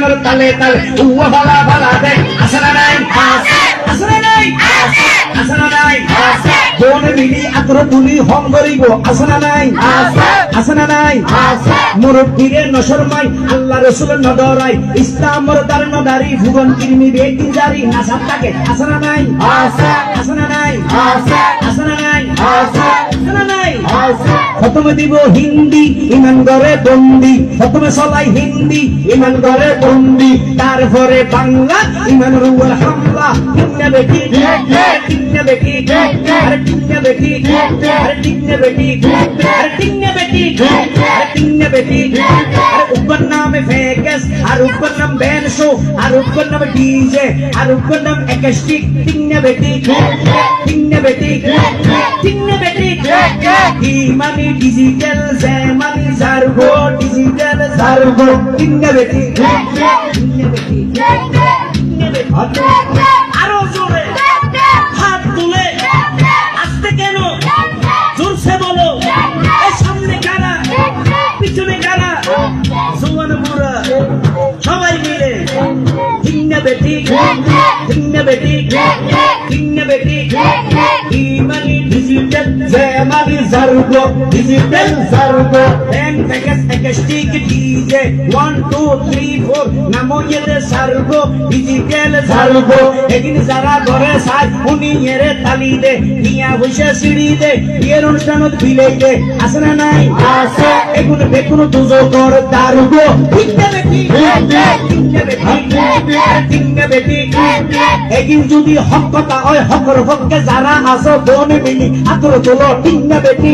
গানের তালে তালে উয়া ভালা ভালা দেখ আসে না নাই? আসে না নাই? আসে না নাই? কোন মিলি আতর তুলি হম করিব। আসে না নাই? আসে না নাই? মুরব্বীরে নসর মাই আল্লাহ রসুল নডরাই ইসলামর দার নদারি ভুবন কিরমি বেটি জারি নাসার তাকে। আসে না নাই? আসে না নাই? আসে না নাই? নাই প্রথমে দিব হিন্দি, ইমান করে বন্দি। প্রথমে সলাই হিন্দি, ইমান করে বন্দি। তারপরে বাংলা, ইমান রুয়ার হামলা। টিন্না বেটি আরে উপর নাম বেটি বেটি বেটি। ইমানি ডিজিটাল জেমানি জারগো ডিজিটাল জারগো টিন্না বেটি আরও জোরে হাত তুলে, আসতে কেন? জোরসে বলো সামনে কারা? পিছনে কারা? জোয়ান বুড়া, সবাই মিলে টিন্না বেটি টিন্না বেটি টিন্না বেটি ইমানি ডিজিটাল জেমানি জারগো ডিজিটাল জারগো ব্যান থেকে থেকে স্টিক ডিজে 1 2 3 4 নামো এতে সারগো ডিজিটাল সারগো এদিন যারা ঘরে সাজ উনি এরে তালি দে নিয়া বসে সিঁড়ি দে বিয়ের অনুষ্ঠানত বিলেই দে আসে না নাই আসে ঠিকতে বেটি যদি হক কথা হয় হকর হককে যারা আছো বনে মিলি আতর তোলো ঠিকতে বেটি